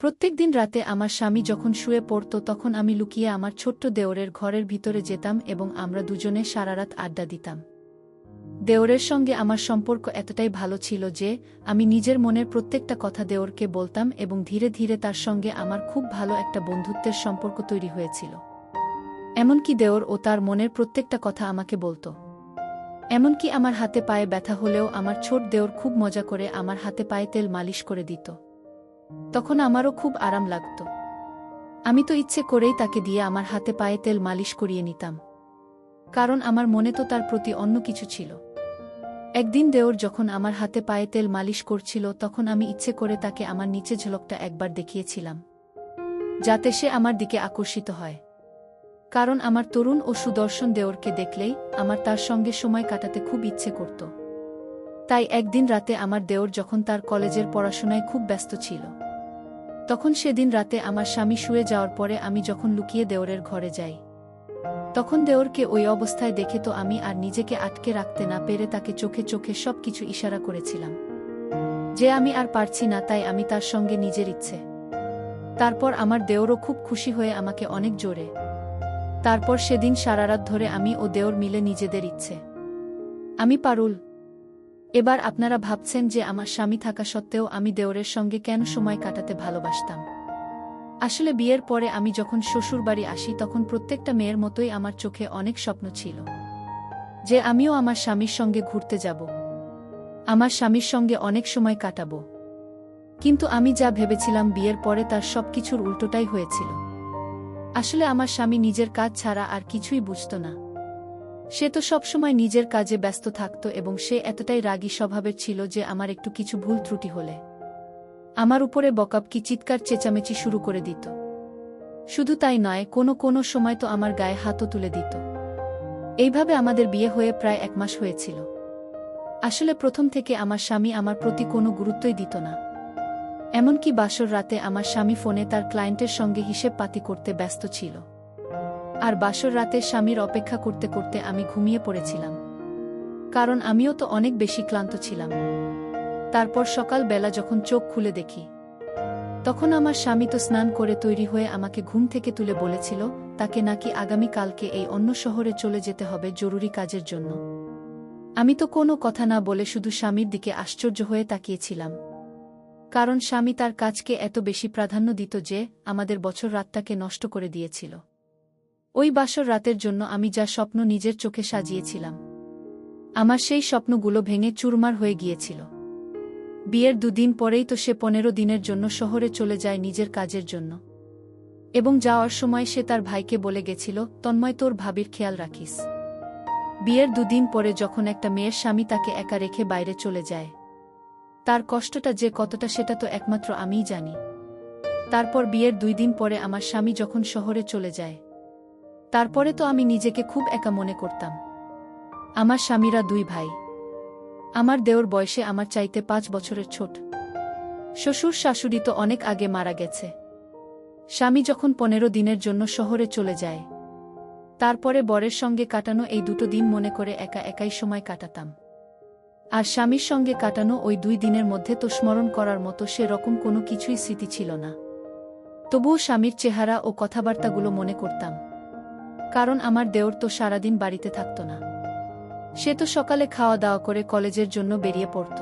প্রত্যেকদিন রাতে আমার স্বামী যখন শুয়ে পড়ত তখন আমি লুকিয়ে আমার ছোট্ট দেওরের ঘরের ভিতরে যেতাম এবং আমরা দুজনে সারারাত আড্ডা দিতাম। দেওরের সঙ্গে আমার সম্পর্ক এতটাই ভালো ছিল যে, আমি নিজের মনের প্রত্যেকটা কথা দেওরকে বলতাম এবং ধীরে ধীরে তার সঙ্গে আমার খুব ভালো একটা বন্ধুত্বের সম্পর্ক তৈরি হয়েছিল। এমনকি দেওর ও তার মনের প্রত্যেকটা কথা আমাকে বলতো। এমনকি আমার হাতে পায়ে ব্যথা হলেও আমার ছোট দেওর খুব মজা করে আমার হাতে পায়ে তেল মালিশ করে দিত। তখন আমারও খুব আরাম লাগত। আমি তো ইচ্ছে করেই তাকে দিয়ে আমার হাতে পায়ে তেল মালিশ করিয়ে নিতাম। কারণ আমার মনে তো তার প্রতি অন্য কিছু ছিল। একদিন দেওর যখন আমার হাতে পায়ে তেল মালিশ করছিল, তখন আমি ইচ্ছে করে তাকে আমার নিচে ঝলকটা একবার দেখিয়েছিলাম। যাতে সে আমার দিকে আকর্ষিত হয়। কারণ আমার তরুণ ও সুদর্শন দেওরকে দেখলেই আমার তার সঙ্গে সময় কাটাতে খুব ইচ্ছে করত। তাই একদিন রাতে আমার দেওর যখন তার কলেজের পড়াশোনায় খুব ব্যস্ত ছিল। তখন সেদিন রাতে আমার স্বামী শুয়ে যাওয়ার পরে আমি যখন লুকিয়ে দেওরের ঘরে যাই। তখন দেওরকে ওই অবস্থায় দেখে তো আমি আর নিজেকে আটকে রাখতে না পেরে তাকে চোখে চোখে সব কিছু ইশারা করেছিলাম। যে আমি আর পারছি না তাই আমি তার সঙ্গে নিজের ইচ্ছে। তারপর আমার দেওরও খুব খুশি হয়ে আমাকে অনেক জোরে। তারপর সেদিন সারারাত ধরে আমি ও দেওর মিলে নিজেদের ইচ্ছে। আমি পারুল এবার আপনারা ভাবছেন যে আমার স্বামী থাকা সত্ত্বেও আমি দেওরের সঙ্গে কেন সময় কাটাতে ভালোবাসতাম? আসলে বিয়ের পরে আমি যখন শ্বশুর বাড়ি আসি তখন প্রত্যেকটা মেয়ের মতোই আমার চোখে অনেক স্বপ্ন ছিল। যে আমিও আমার স্বামীর সঙ্গে ঘুরতে যাব। আমার স্বামীর সঙ্গে অনেক সময় কাটাব। কিন্তু আমি যা ভেবেছিলাম বিয়ের পরে তার সব কিছুর উল্টোটাই হয়েছিল। আসলে আমার স্বামী নিজের কাজ ছাড়া আর কিছুই বুঝত না। সে তো সবসময় নিজের কাজে ব্যস্ত থাকত এবং সে এতটাই রাগী স্বভাবের ছিল যে আমার একটু কিছু ভুল ত্রুটি হলে। আমার উপরে বকাব কি চিৎকার চেঁচামেচি শুরু করে দিত। শুধু তাই নয়, কোনো কোনো সময় তো আমার গায়ে হাতও তুলে দিত। এইভাবে আমাদের বিয়ে হয়ে প্রায় এক মাস হয়েছিল। আসলে প্রথম থেকে আমার স্বামী আমার প্রতি কোনো গুরুত্বই দিত না। এমনকি বাসর রাতে আমার স্বামী ফোনে তার ক্লায়েন্টের সঙ্গে হিসেব পাতি করতে ব্যস্ত ছিল। আর বাসর রাতে স্বামীর অপেক্ষা করতে করতে আমি ঘুমিয়ে পড়েছিলাম। কারণ আমিও তো অনেক বেশি ক্লান্ত ছিলাম। তারপর সকাল বেলা যখন চোখ খুলে দেখি, তখন আমার স্বামী তো স্নান করে তৈরি হয়ে আমাকে ঘুম থেকে তুলে বলেছিল, তাকে নাকি আগামী কালকে এই অন্য শহরে চলে যেতে হবে জরুরি কাজের জন্য। আমি তো কোনো কথা না বলে শুধু স্বামীর দিকে আশ্চর্য হয়ে তাকিয়েছিলাম। কারণ স্বামী তার কাজকে এত বেশি প্রাধান্য দিত যে, আমাদের বছর রাতটাকে নষ্ট করে দিয়েছিল। ওই বাসর রাতের জন্য আমি যা স্বপ্ন নিজের চোখে সাজিয়েছিলাম। আমার সেই স্বপ্নগুলো ভেঙে চুরমার হয়ে গিয়েছিল। বিয়ের দুদিন পরেই তো সে পনেরো দিনের জন্য শহরে চলে যায় নিজের কাজের জন্য। এবং যাওয়ার সময় সে তার ভাইকে বলে গেছিল, তন্ময়, তোর ভাবির খেয়াল রাখিস। বিয়ের দুদিন পরে যখন একটা মেয়ের স্বামী তাকে একা রেখে বাইরে চলে যায়, তার কষ্টটা যে কতটা সেটা তো একমাত্র আমিই জানি। তারপর বিয়ের দুই দিন পরে আমার স্বামী যখন শহরে চলে যায় তারপরে তো আমি নিজেকে খুব একা মনে করতাম। আমার স্বামীরা দুই ভাই। আমার দেওর বয়সে আমার চাইতে পাঁচ বছরের ছোট। শ্বশুর শাশুড়ি তো অনেক আগে মারা গেছে। স্বামী যখন পনেরো দিনের জন্য শহরে চলে যায়। তারপরে বরের সঙ্গে কাটানো এই দুটো দিন মনে করে একা একাই সময় কাটাতাম। আর স্বামীর সঙ্গে কাটানো ওই দুই দিনের মধ্যে তো স্মরণ করার মতো সে রকম কোনো কিছুই স্মৃতি ছিল না। তবুও স্বামীর চেহারা ও কথাবার্তাগুলো মনে করতাম। কারণ আমার দেওর তো সারাদিন বাড়িতে থাকত না। সে তো সকালে খাওয়া দাওয়া করে কলেজের জন্য বেরিয়ে পড়ত।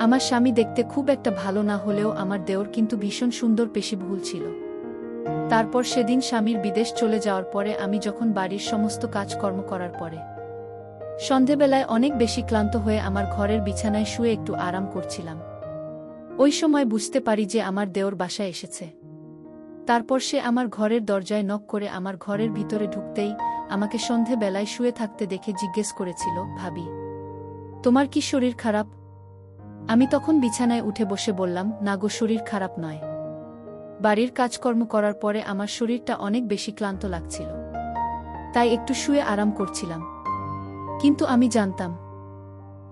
আমার স্বামী দেখতে খুব একটা ভালো না হলেও আমার দেওর কিন্তু ভীষণ সুন্দর পেশি ভুল ছিল। তারপর সেদিন স্বামীর বিদেশ চলে যাওয়ার পরে আমি যখন বাড়ির সমস্ত কাজকর্ম করার পরে সন্ধেবেলায় অনেক বেশি ক্লান্ত হয়ে আমার ঘরের বিছানায় শুয়ে একটু আরাম করছিলাম। ওই সময় বুঝতে পারি যে আমার দেওর বাসায় এসেছে। তারপর সে আমার ঘরের দরজায় নক করে আমার ঘরের ভিতরে ঢুকতেই আমাকে সন্ধেবেলায় শুয়ে থাকতে দেখে জিজ্ঞেস করেছিল, ভাবি, তোমার কি শরীর খারাপ? আমি তখন বিছানায় উঠে বসে বললাম, না গো, শরীর খারাপ নয়। বাড়ির কাজকর্ম করার পরে আমার শরীরটা অনেক বেশি ক্লান্ত লাগছিল। তাই একটু শুয়ে আরাম করছিলাম। কিন্তু আমি জানতাম,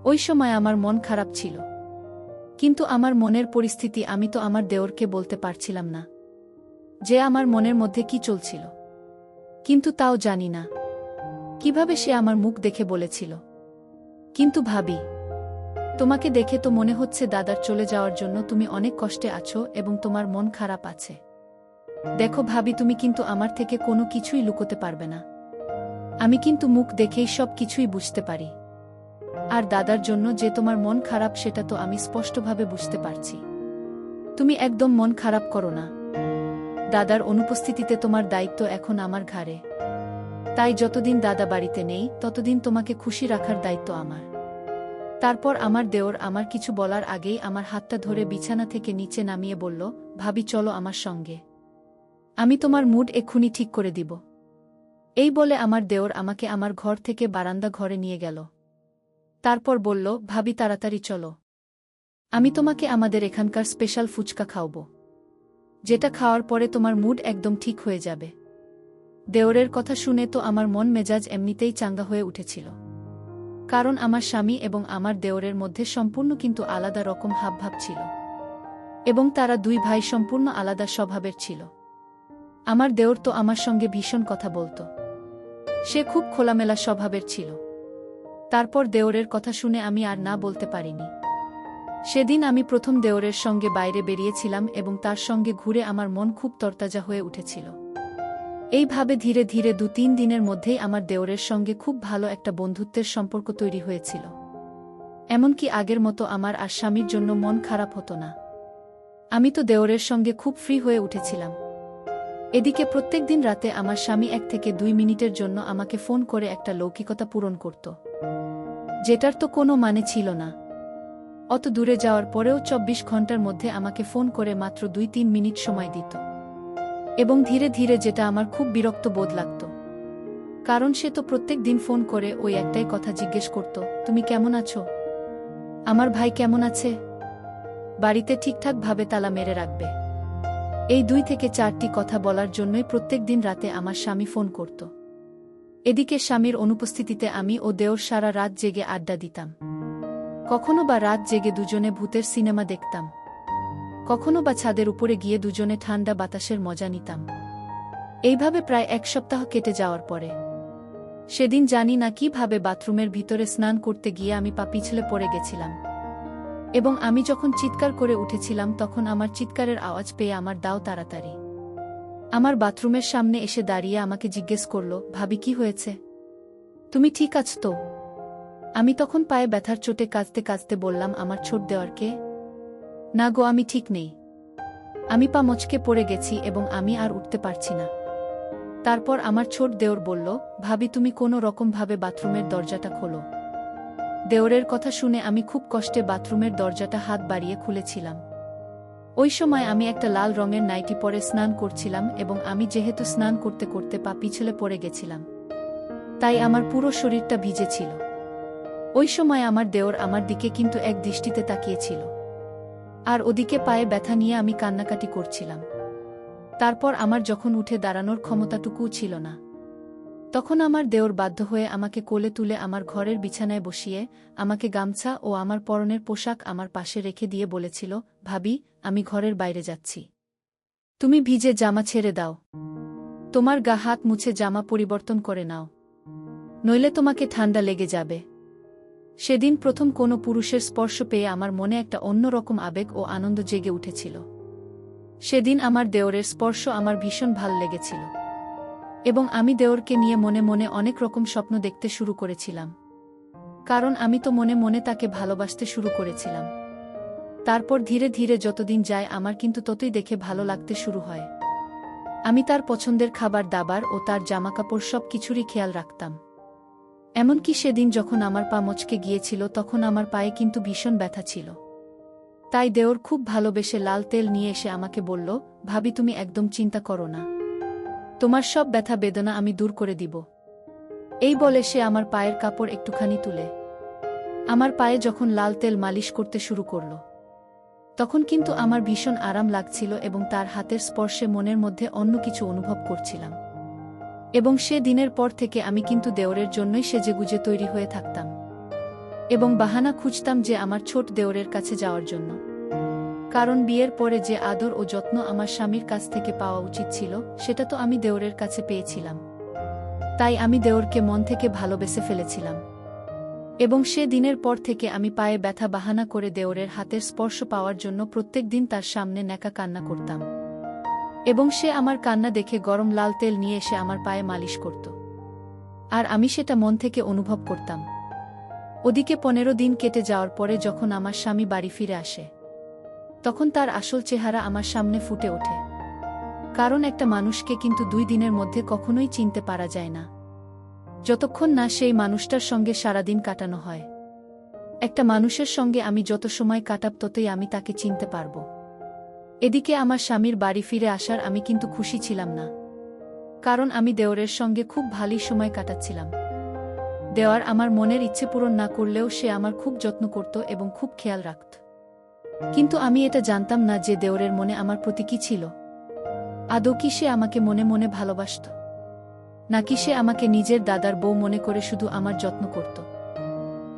ওই সময় আমার মন খারাপ ছিল। কিন্তু আমার মনের পরিস্থিতি আমি তো আমার দেওরকে বলতে পারছিলাম না। যে আমার মনের মধ্যে কি চলছিল। কিন্তু তাও জানি না। কীভাবে সে আমার মুখ দেখে বলেছিল। কিন্তু ভাবি, তোমাকে দেখে তো মনে হচ্ছে দাদার চলে যাওয়ার জন্য তুমি অনেক কষ্টে আছো এবং তোমার মন খারাপ আছে। দেখো ভাবি, তুমি কিন্তু আমার থেকে কোনো কিছুই লুকোতে পারবে না। আমি কিন্তু মুখ দেখেই সব কিছুই বুঝতে পারি। আর দাদার জন্য যে তোমার মন খারাপ সেটা তো আমি স্পষ্টভাবে বুঝতে পারছি। তুমি একদম মন খারাপ করো না। দাদার অনুপস্থিতিতে তোমার দায়িত্ব এখন আমার ঘাড়ে। তাই যতদিন দাদা বাড়িতে নেই, ততদিন তোমাকে খুশি রাখার দায়িত্ব আমার। তারপর আমার দেওর আমার কিছু বলার আগেই আমার হাতটা ধরে বিছানা থেকে নিচে নামিয়ে বলল, ভাবি, চলো আমার সঙ্গে। আমি তোমার মুড এক্ষুনি ঠিক করে দিব। এই বলে আমার দেওর আমাকে আমার ঘর থেকে বারান্দা ঘরে নিয়ে গেল। তারপর বলল, ভাবি, তাড়াতাড়ি চলো। আমি তোমাকে আমাদের এখানকার স্পেশাল ফুচকা খাওয়াব। যেটা খাওয়ার পরে তোমার মুড একদম ঠিক হয়ে যাবে। দেওরের কথা শুনে তো আমার মন মেজাজ এমনিতেই চাঙ্গা হয়ে উঠেছিল। কারণ আমার স্বামী এবং আমার দেওরের মধ্যে সম্পূর্ণ কিন্তু আলাদা রকম হাবভাব ছিল। এবং তারা দুই ভাই সম্পূর্ণ আলাদা স্বভাবের ছিল। আমার দেওর তো আমার সঙ্গে ভীষণ কথা বলতো। সে খুব খোলামেলা স্বভাবের ছিল। তারপর দেওরের কথা শুনে আমি আর না বলতে পারিনি। সেদিন আমি প্রথম দেওরের সঙ্গে বাইরে বেরিয়েছিলাম এবং তার সঙ্গে ঘুরে আমার মন খুব তরতাজা হয়ে উঠেছিল। এইভাবে ধীরে ধীরে দু তিন দিনের মধ্যেই আমার দেওরের সঙ্গে খুব ভালো একটা বন্ধুত্বের সম্পর্ক তৈরি হয়েছিল। এমনকি আগের মতো আমার আর স্বামীর জন্য মন খারাপ হতো না। আমি তো দেওরের সঙ্গে খুব ফ্রি হয়ে উঠেছিলাম। এদিকে প্রত্যেক দিন রাতে আমার স্বামী এক থেকে দুই মিনিটের জন্য আমাকে ফোন করে একটা লৌকিকতা পূরণ করত। যেটার তো কোনো মানে ছিল না। অত দূরে যাওয়ার পরেও চব্বিশ ঘণ্টার মধ্যে আমাকে ফোন করে মাত্র দুই তিন মিনিট সময় দিত। এবং ধীরে ধীরে যেটা আমার খুব বিরক্ত বোধ লাগত। কারণ সে তো প্রত্যেক দিন ফোন করে ওই একটাই কথা জিজ্ঞেস করত, তুমি কেমন আছো? আমার ভাই কেমন আছে? বাড়িতে ঠিকঠাকভাবে তালা মেরে রাখবে? এই দুই থেকে চারটি কথা বলার জন্যই প্রত্যেক দিন রাতে আমার স্বামী ফোন করত। এদিকে স্বামীর অনুপস্থিতিতে আমি ও দেওর সারা রাত জেগে আড্ডা দিতাম। কখনো বা রাত জেগে দুজনে ভূতের সিনেমা দেখতাম। কখনো বা ছাদের উপরে গিয়ে দুজনে ঠান্ডা বাতাসের মজা নিতাম। এইভাবে প্রায় এক সপ্তাহ কেটে যাওয়ার পরে। সেদিন জানি না কীভাবে বাথরুমের ভিতরে স্নান করতে গিয়ে আমি পা পিছলে পড়ে গেছিলাম। এবং আমি যখন চিৎকার করে উঠেছিলাম তখন আমার চিৎকারের আওয়াজ পেয়ে আমার দাও তাড়াতাড়ি। আমার বাথরুমের সামনে এসে দাঁড়িয়ে আমাকে জিজ্ঞেস করল, ভাবি, কি হয়েছে? তুমি ঠিক আছ তো? আমি তখন পায়ে ব্যথার চোটে কাঁদতে কাঁদতে বললাম, আমার ছোট দেওয়ারকে? না গো, আমি ঠিক নেই। আমি পা মচকে পড়ে গেছি এবং আমি আর উঠতে পারছি না। তারপর আমার ছোট দেওর বলল, ভাবি, তুমি কোনো রকমভাবে বাথরুমের দরজাটা খোলো। দেওরের কথা শুনে আমি খুব কষ্টে বাথরুমের দরজাটা হাত বাড়িয়ে খুলেছিলাম। ওই সময় আমি একটা লাল রঙের নাইটি পরে স্নান করছিলাম এবং আমি যেহেতু স্নান করতে করতে পা পিছলে পড়ে গেছিলাম, তাই আমার পুরো শরীরটা ভিজেছিল ওই সময় আমার দেওর আমার দিকে কিন্তু এক দৃষ্টিতে তাকিয়েছিল। আর ওদিকে পায়ে ব্যথা নিয়ে আমি কান্নাকাটি করছিলাম। তারপর আমার যখন উঠে দাঁড়ানোর ক্ষমতাটুকুও ছিল না। তখন আমার দেওর বাধ্য হয়ে আমাকে কোলে তুলে আমার ঘরের বিছানায় বসিয়ে আমাকে গামছা ও আমার পরনের পোশাক আমার পাশে রেখে দিয়ে বলেছিল, ভাবি, আমি ঘরের বাইরে যাচ্ছি। তুমি ভিজে জামা ছেড়ে দাও। তোমার গা হাত মুছে জামা পরিবর্তন করে নাও। নইলে তোমাকে ঠান্ডা লেগে যাবে। সেদিন প্রথম কোনো পুরুষের স্পর্শ পেয়ে আমার মনে একটা অন্যরকম আবেগ ও আনন্দ জেগে উঠেছিল। সেদিন আমার দেওরের স্পর্শ আমার ভীষণ ভালো লেগেছিল। এবং আমি দেওরকে নিয়ে মনে মনে অনেক রকম স্বপ্ন দেখতে শুরু করেছিলাম। কারণ আমি তো মনে মনে তাকে ভালোবাসতে শুরু করেছিলাম। তারপর ধীরে ধীরে যতদিন যায় আমার কিন্তু ততই দেখে ভালো লাগতে শুরু হয়। আমি তার পছন্দের খাবার, দাবার ও তার জামাকাপড় সব কিছুরই খেয়াল রাখতাম। এমনকি সেদিন যখন আমার পা মচকে গিয়েছিল তখন আমার পায়ে কিন্তু ভীষণ ব্যথা ছিল। তাই দেওর খুব ভালোবেসে লাল তেল নিয়ে এসে আমাকে বলল, ভাবি, তুমি একদম চিন্তা করো না। তোমার সব ব্যথা বেদনা আমি দূর করে দিব এই বলে সে আমার পায়ের কাপড় একটুখানি তুলে। আমার পায়ে যখন লাল তেল মালিশ করতে শুরু করল, তখন কিন্তু আমার ভীষণ আরাম লাগছিল এবং তার হাতের স্পর্শে মনের মধ্যে অন্য কিছু অনুভব করছিলাম। এবং সে দিনের পর থেকে আমি কিন্তু দেওরের জন্যই সেজেগুজে তৈরি হয়ে থাকতাম। এবং বাহানা খুঁজতাম যে আমার ছোট দেওরের কাছে যাওয়ার জন্য। কারণ বিয়ের পরে যে আদর ও যত্ন আমার স্বামীর কাছ থেকে পাওয়া উচিত ছিল, সেটা তো আমি দেওরের কাছে পেয়েছিলাম। তাই আমি দেওরকে মন থেকে ভালোবেসে ফেলেছিলাম। এবং সে দিনের পর থেকে আমি পায়ে ব্যথা বাহানা করে দেওরের হাতের স্পর্শ পাওয়ার জন্য প্রত্যেক দিন তার সামনে ন্যাকা কান্না করতাম। এবং সে আমার কান্না দেখে গরম লাল তেল নিয়ে এসে আমার পায়ে মালিশ করত। আর আমি সেটা মন থেকে অনুভব করতাম। ওদিকে পনেরো দিন কেটে যাওয়ার পরে যখন আমার স্বামী বাড়ি ফিরে আসে, তখন তার আসল চেহারা আমার সামনে ফুটে ওঠে। কারণ একটা মানুষকে কিন্তু দুই দিনের মধ্যে কখনোই চিনতে পারা যায় না। যতক্ষণ না সেই মানুষটার সঙ্গে সারাদিন কাটানো হয়। একটা মানুষের সঙ্গে আমি যত সময় কাটাব ততই আমি তাকে চিনতে পারব। এদিকে আমার স্বামীর বাড়ি ফিরে আসার আমি কিন্তু খুশি ছিলাম না। কারণ আমি দেওরের সঙ্গে খুব ভালোই সময় কাটাচ্ছিলাম। দেওয়ার আমার মনের ইচ্ছে পূরণ না করলেও সে আমার খুব যত্ন করত এবং খুব খেয়াল রাখত। কিন্তু আমি এটা জানতাম না যে দেওরের মনে আমার প্রতি কি ছিল। আদৌ কি সে আমাকে মনে মনে ভালোবাসত? নাকি সে আমাকে নিজের দাদার বউ মনে করে শুধু আমার যত্ন করত?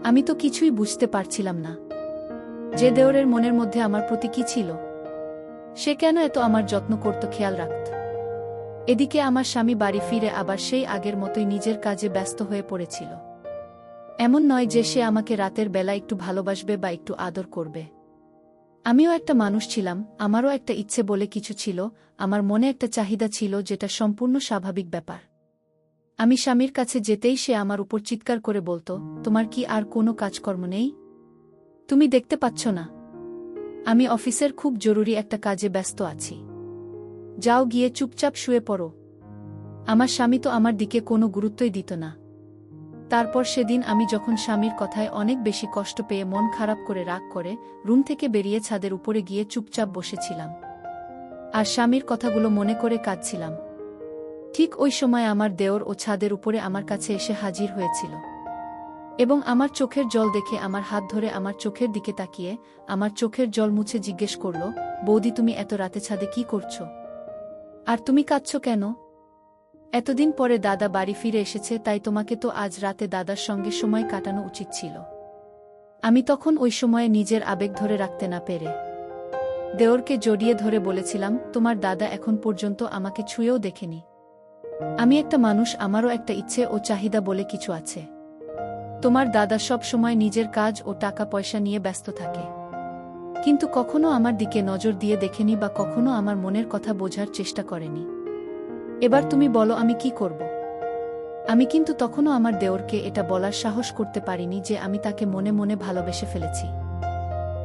আমি তো কিছুই বুঝতে পারছিলাম না। যে দেওরের মনের মধ্যে আমার প্রতি কি ছিল? সে কেন এত আমার যত্ন করত খেয়াল রাখত? এদিকে আমার স্বামী বাড়ি ফিরে আবার সেই আগের মতোই নিজের কাজে ব্যস্ত হয়ে পড়েছিল। এমন নয় যে সে আমাকে রাতের বেলা একটু ভালোবাসবে বা একটু আদর করবে। আমিও একটা মানুষ ছিলাম, আমারও একটা ইচ্ছে বলে কিছু ছিল, আমার মনে একটা চাহিদা ছিল যেটা সম্পূর্ণ স্বাভাবিক ব্যাপার। আমি স্বামীর কাছে যেতেই সে আমার উপর চিৎকার করে বলতো, তোমার কি আর কোনো কাজকর্ম নেই? তুমি দেখতে পাচ্ছ না। আমি অফিসের খুব জরুরি একটা কাজে ব্যস্ত আছি। যাও গিয়ে চুপচাপ শুয়ে পড়ো। আমার স্বামী তো আমার দিকে কোনো গুরুত্বই দিত না। তারপর সেদিন আমি যখন স্বামীর কথায় অনেক বেশি কষ্ট পেয়ে মন খারাপ করে রাগ করে রুম থেকে বেরিয়ে ছাদের উপরে গিয়ে চুপচাপ বসেছিলাম। আর স্বামীর কথাগুলো মনে করে কাঁদছিলাম। ঠিক ওই সময় আমার দেওর ও ছাদের উপরে আমার কাছে এসে হাজির হয়েছিল। এবং আমার চোখের জল দেখে আমার হাত ধরে আমার চোখের দিকে তাকিয়ে আমার চোখের জল মুছে জিজ্ঞেস করল, বৌদি, তুমি এত রাতে ছাদে কি করছ? আর তুমি কাঁদছ কেন? এতদিন পরে দাদা বাড়ি ফিরে এসেছে, তাই তোমাকে তো আজ রাতে দাদার সঙ্গে সময় কাটানো উচিত ছিল। আমি তখন ওই সময়ে নিজের আবেগ ধরে রাখতে না পেরে। দেওরকে জড়িয়ে ধরে বলেছিলাম, তোমার দাদা এখন পর্যন্ত আমাকে ছুঁয়েও দেখেনি। আমি একটা মানুষ, আমারও একটা ইচ্ছে ও চাহিদা বলে কিছু আছে। তোমার দাদা সব সময় নিজের কাজ ও টাকা পয়সা নিয়ে ব্যস্ত থাকে। কিন্তু কখনো আমার দিকে নজর দিয়ে দেখেনি বা কখনো আমার মনের কথা বোঝার চেষ্টা করেনি। এবার তুমি বলো, আমি কি করব? আমি কিন্তু তখনও আমার দেওরকে এটা বলার সাহস করতে পারিনি যে আমি তাকে মনে মনে ভালোবেসে ফেলেছি।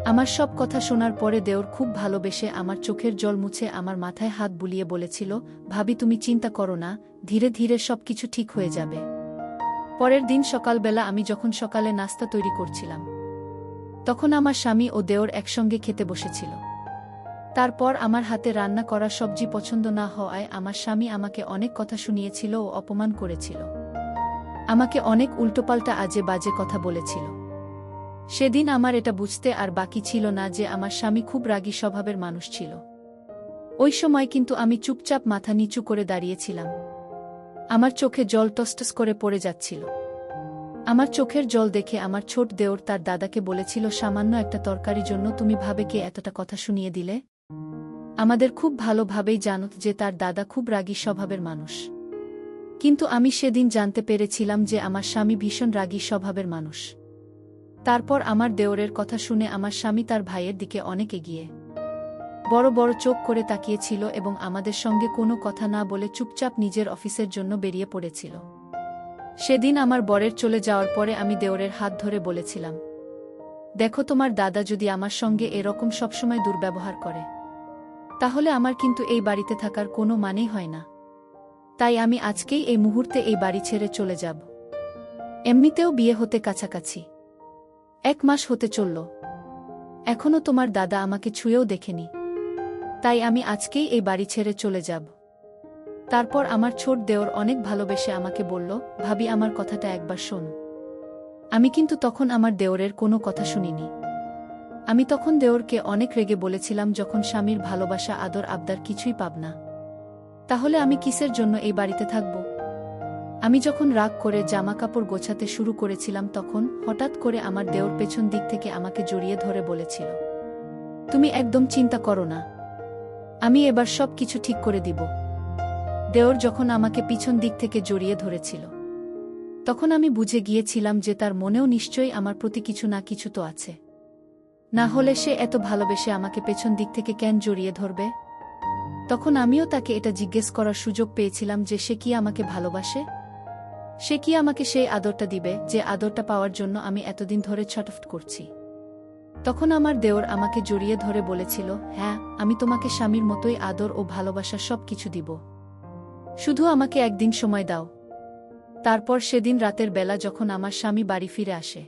আমার সব কথা শোনার পরে দেওর খুব ভালোবেসে আমার চোখের জল মুছে আমার মাথায় হাত বুলিয়ে বলেছিল, ভাবি, তুমি চিন্তা করো না, ধীরে ধীরে সব কিছু ঠিক হয়ে যাবে। পরের দিন সকালবেলা আমি যখন সকালে নাস্তা তৈরি করছিলাম, তখন আমার স্বামী ও দেওর একসঙ্গে খেতে বসেছিল। তারপর আমার হাতে রান্না করা সবজি পছন্দ না হওয়ায় আমার স্বামী আমাকে অনেক কথা শুনিয়েছিল ও অপমান করেছিল। আমাকে অনেক উল্টোপাল্টা আজে বাজে কথা বলেছিল। সেদিন আমার এটা বুঝতে আর বাকি ছিল না যে আমার স্বামী খুব রাগী স্বভাবের মানুষ ছিল। ওই সময় কিন্তু আমি চুপচাপ মাথা নিচু করে দাঁড়িয়েছিলাম। আমার চোখে জল টসটস করে পড়ে যাচ্ছিল। আমার চোখের জল দেখে আমার ছোট দেওর তার দাদাকে বলেছিল, সামান্য একটা তরকারির জন্য তুমি ভাবে কে এতটা কথা শুনিয়ে দিলে? আমাদের খুব ভালোভাবেই জানত যে তার দাদা খুব রাগী স্বভাবের মানুষ। কিন্তু আমি সেদিন জানতে পেরেছিলাম যে আমার স্বামী ভীষণ রাগী স্বভাবের মানুষ। তারপর আমার দেওরের কথা শুনে আমার স্বামী তার ভাইয়ের দিকে অনেক এগিয়ে। বড় বড় চোখ করে তাকিয়েছিল এবং আমাদের সঙ্গে কোনো কথা না বলে চুপচাপ নিজের অফিসের জন্য বেরিয়ে পড়েছিল। সেদিন আমার বরের চলে যাওয়ার পরে আমি দেওরের হাত ধরে বলেছিলাম, দেখো তোমার দাদা যদি আমার সঙ্গে এরকম সবসময় দুর্ব্যবহার করে, তাহলে আমার কিন্তু এই বাড়িতে থাকার কোনো মানেই হয় না। তাই আমি আজকেই এই মুহূর্তে এই বাড়ি ছেড়ে চলে যাব। এমনিতেও বিয়ে হতে কাছাকাছি। এক মাস হতে চলল। এখনও তোমার দাদা আমাকে ছুঁয়েও দেখেনি। তাই আমি আজকেই এই বাড়ি ছেড়ে চলে যাব। তারপর আমার ছোট দেওর অনেক ভালোবেসে আমাকে বলল, ভাবি, আমার কথাটা একবার শোন। আমি কিন্তু তখন আমার দেওরের কোনো কথা শুনিনি। আমি তখন দেওরকে অনেক রেগে বলেছিলাম, যখন স্বামীর ভালোবাসা, আদর, আবদার কিছুই পাব না, তাহলে আমি কিসের জন্য এই বাড়িতে থাকব? আমি যখন রাগ করে জামা কাপড় গোছাতে শুরু করেছিলাম, তখন হঠাৎ করে আমার দেওর পেছন দিক থেকে আমাকে জড়িয়ে ধরে বলেছিল, তুমি একদম চিন্তা করো না আমি এবার সব কিছু ঠিক করে দিব। দেওর যখন আমাকে পিছন দিক থেকে জড়িয়ে ধরেছিল। তখন আমি বুঝে গিয়েছিলাম যে তার মনেও নিশ্চয়ই আমার প্রতি কিছু না কিছু তো আছে। না হলে সে এত ভালোবেসে আমাকে পেছন দিক থেকে কেন জড়িয়ে ধরবে? তখন আমিও তাকে এটা জিজ্ঞেস করার সুযোগ পেয়েছিলাম যে সে কি আমাকে ভালোবাসে? সে কি আমাকে সেই আদরটা দিবে যে আদরটা পাওয়ার জন্য আমি এতদিন ধরে ছটফট করছি? তখন আমার দেওর আমাকে জড়িয়ে ধরে বলেছিল হ্যাঁ আমি তোমাকে স্বামীর মতোই আদর ও ভালোবাসা সব কিছু দিব। শুধু আমাকে একদিন সময় দাও। তারপর সেদিন রাতের বেলা যখন আমার স্বামী বাড়ি ফিরে আসে,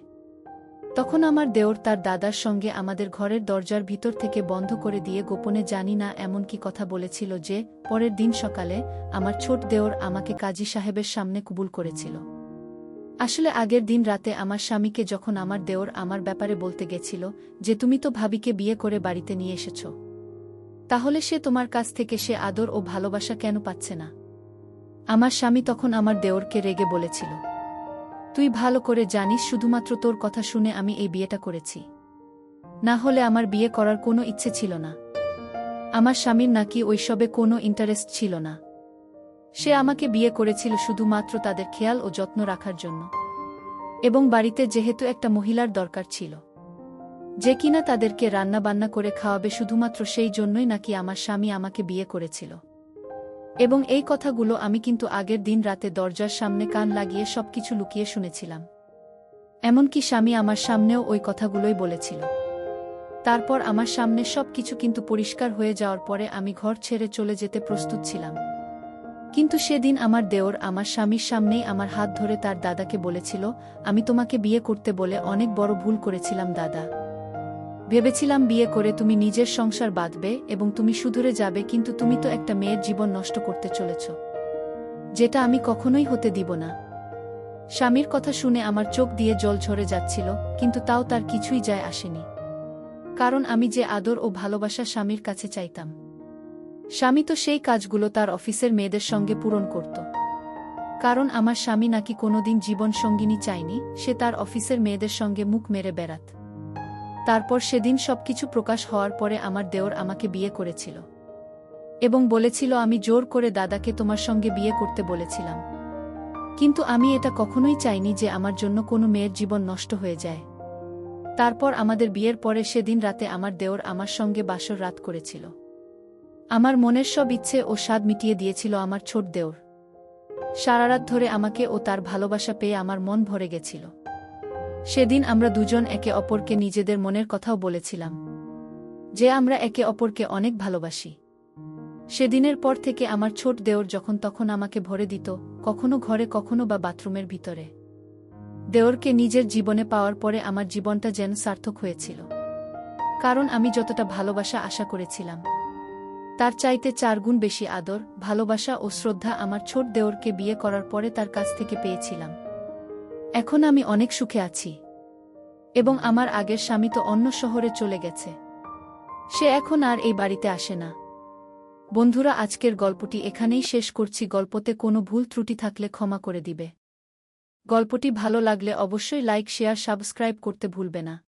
তখন আমার দেওর তার দাদার সঙ্গে আমাদের ঘরের দরজার ভিতর থেকে বন্ধ করে দিয়ে গোপনে জানি না এমন কি কথা বলেছিল যে, পরের দিন সকালে আমার ছোট দেওর আমাকে কাজী সাহেবের সামনে কবুল করেছিল। আসলে আগের দিন রাতে আমার স্বামীকে যখন আমার দেওর আমার ব্যাপারে বলতে গেছিল যে তুমি তো ভাবিকে বিয়ে করে বাড়িতে নিয়ে এসেছ। তাহলে সে তোমার কাছ থেকে সে আদর ও ভালোবাসা কেন পাচ্ছে না? আমার স্বামী তখন আমার দেওরকে রেগে বলেছিল, তুই ভালো করে জানিস শুধুমাত্র তোর কথা শুনে আমি এই বিয়েটা করেছি। না হলে আমার বিয়ে করার কোনো ইচ্ছে ছিল না। আমার স্বামীর নাকি ওইসবে কোনো ইন্টারেস্ট ছিল না। সে আমাকে বিয়ে করেছিল শুধুমাত্র তাদের খেয়াল ও যত্ন রাখার জন্য। এবং বাড়িতে যেহেতু একটা মহিলার দরকার ছিল। যে কিনা তাদেরকে রান্না বান্না করে খাওয়াবে শুধুমাত্র সেই জন্যই নাকি আমার স্বামী আমাকে বিয়ে করেছিল। এবং এই কথাগুলো আমি কিন্তু আগের দিন রাতে দরজার সামনে কান লাগিয়ে সবকিছু লুকিয়ে শুনেছিলাম। এমনকি স্বামী আমার সামনেও ওই কথাগুলোই বলেছিল। তারপর আমার সামনে সবকিছু কিন্তু পরিষ্কার হয়ে যাওয়ার পরে আমি ঘর ছেড়ে চলে যেতে প্রস্তুত ছিলাম। কিন্তু সেদিন আমার দেওর আমার স্বামীর সামনেই আমার হাত ধরে তার দাদাকে বলেছিল, আমি তোমাকে বিয়ে করতে বলে অনেক বড় ভুল করেছিলাম, দাদা। ভেবেছিলাম বিয়ে করে তুমি নিজের সংসার বাঁধবে এবং তুমি সুধরে যাবে, কিন্তু তুমি তো একটা মেয়ের জীবন নষ্ট করতে চলেছ। যেটা আমি কখনোই হতে দিব না। স্বামীর কথা শুনে আমার চোখ দিয়ে জল ঝরে যাচ্ছিল, কিন্তু তাও তার কিছুই যায় আসেনি। কারণ আমি যে আদর ও ভালোবাসা স্বামীর কাছে চাইতাম। স্বামী তো সেই কাজগুলো তার অফিসের মেয়েদের সঙ্গে পূরণ করত। কারণ আমার স্বামী নাকি কোনোদিন জীবন সঙ্গিনী চায়নি, সে তার অফিসের মেয়েদের সঙ্গে মুখ মেরে বেড়াত। তারপর সেদিন সবকিছু প্রকাশ হওয়ার পরে আমার দেওর আমাকে বিয়ে করেছিল। এবং বলেছিল, আমি জোর করে দাদাকে তোমার সঙ্গে বিয়ে করতে বলেছিলাম। কিন্তু আমি এটা কখনোই চাইনি যে আমার জন্য কোনো মেয়ের জীবন নষ্ট হয়ে যায়। তারপর আমাদের বিয়ের পরে সেদিন রাতে আমার দেওর আমার সঙ্গে বাসর রাত করেছিল। আমার মনের সব ইচ্ছে ও স্বাদ মিটিয়ে দিয়েছিল আমার ছোট দেওর। সারারাত ধরে আমাকে ও তার ভালোবাসা পেয়ে আমার মন ভরে গেছিল। সেদিন আমরা দুজন একে অপরকে নিজেদের মনের কথাও বলেছিলাম, যে আমরা একে অপরকে অনেক ভালোবাসি। সেদিনের পর থেকে আমার ছোট দেওর যখন তখন আমাকে ভরে দিত, কখনো ঘরে, কখনো বা বাথরুমের ভিতরে। দেওরকে নিজের জীবনে পাওয়ার পরে আমার জীবনটা যেন সার্থক হয়েছিল। কারণ আমি যতটা ভালোবাসা আশা করেছিলাম তার চাইতে চারগুণ বেশি আদর, ভালোবাসা ও শ্রদ্ধা আমার ছোট দেওরকে বিয়ে করার পরে তার কাছ থেকে পেয়েছিলাম। এখন আমি অনেক সুখে আছি। এবং আমার আগের স্বামী তো অন্য শহরে চলে গেছে। সে এখন আর এই বাড়িতে আসে না। বন্ধুরা, আজকের গল্পটি এখানেই শেষ করছি। গল্পতে কোনো ভুল ত্রুটি থাকলে ক্ষমা করে দিবে। গল্পটি ভালো লাগলে অবশ্যই লাইক, শেয়ার, সাবস্ক্রাইব করতে ভুলবে না।